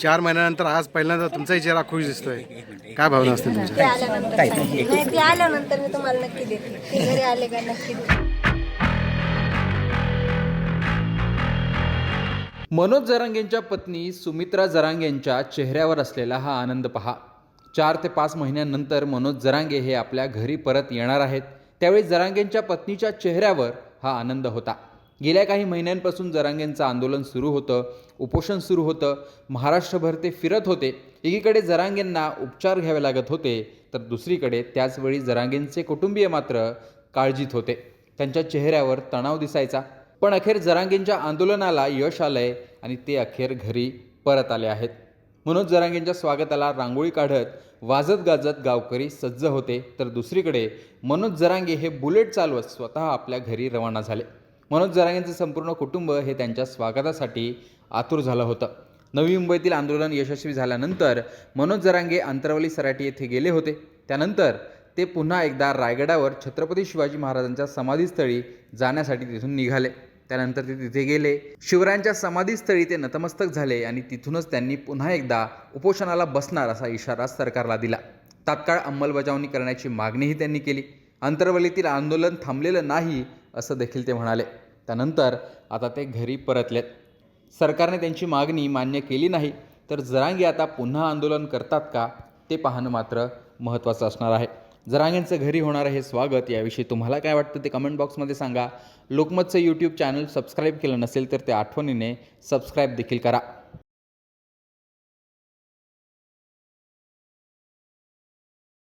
चार महिन्यानंतर आज पहिल्यांदा तुमचाही चेहरा खुश दिसतोय. काय भावना असते ते तुमच्या? आल्यानंतर नाही ते आल्यानंतर मी तुम्हाला नक्की देते. ते घरी आले का नक्की देते. मनोज जरांगेंच्या पत्नी सुमित्रा जरांगेंच्या चेहऱ्यावर असलेला हा आनंद पहा. चार ते पाच महिन्यानंतर मनोज जरांगे हे आपल्या घरी परत येणार आहेत. त्यावेळी जरांगेंच्या पत्नीच्या चेहऱ्यावर हा आनंद होता. गेल्या काही महिन्यांपासून जरांगेंचं आंदोलन सुरू होतं उपोषण सुरू होतं महाराष्ट्रभर ते फिरत होते. एकीकडे जरांगेंना उपचार घ्यावे लागत होते तर दुसरीकडे त्याचवेळी जरांगेंचे कुटुंबीय मात्र काळजीत होते. त्यांच्या चेहऱ्यावर तणाव दिसायचा. पण अखेर जरांगेंच्या आंदोलनाला यश आलंय आणि ते अखेर घरी परत आले आहेत. मनोज जरांगेंच्या स्वागताला रांगोळी काढत वाजत गाजत गावकरी सज्ज होते. तर दुसरीकडे मनोज जरांगे हे बुलेट चालवत स्वतः आपल्या घरी रवाना झाले. मनोज जरांगेंचं संपूर्ण कुटुंब हे त्यांच्या स्वागतासाठी आतुर झालं होतं. नवी मुंबईतील आंदोलन यशस्वी झाल्यानंतर मनोज जरांगे अंतरवली सराटी येथे गेले होते. त्यानंतर ते पुन्हा एकदा रायगडावर छत्रपती शिवाजी महाराजांच्या समाधीस्थळी जाण्यासाठी तिथून निघाले. त्यानंतर ते तिथे गेले. शिवरायांच्या समाधीस्थळी ते नतमस्तक झाले आणि तिथूनच त्यांनी पुन्हा एकदा उपोषणाला बसणार असा इशारा सरकारला दिला. तात्काळ अंमलबजावणी करण्याची मागणीही त्यांनी केली. अंतरवलीतील आंदोलन थांबलेलं नाही असं देखील ते म्हणाले. त्यानंतर आता ते घरी परतलेत. सरकारने त्यांची मागणी मान्य केली नाही तर जरांगे आता पुन्हा आंदोलन करतात का ते पाहणं मात्र महत्त्वाचं असणार आहे. जरांगेंचं घरी होणारं हे स्वागत याविषयी तुम्हाला काय वाटतं ते कमेंट बॉक्समध्ये सांगा. लोकमतचं यूट्यूब चॅनल सबस्क्राईब केलं नसेल तर ते आठवणीने सबस्क्राईब देखील करा.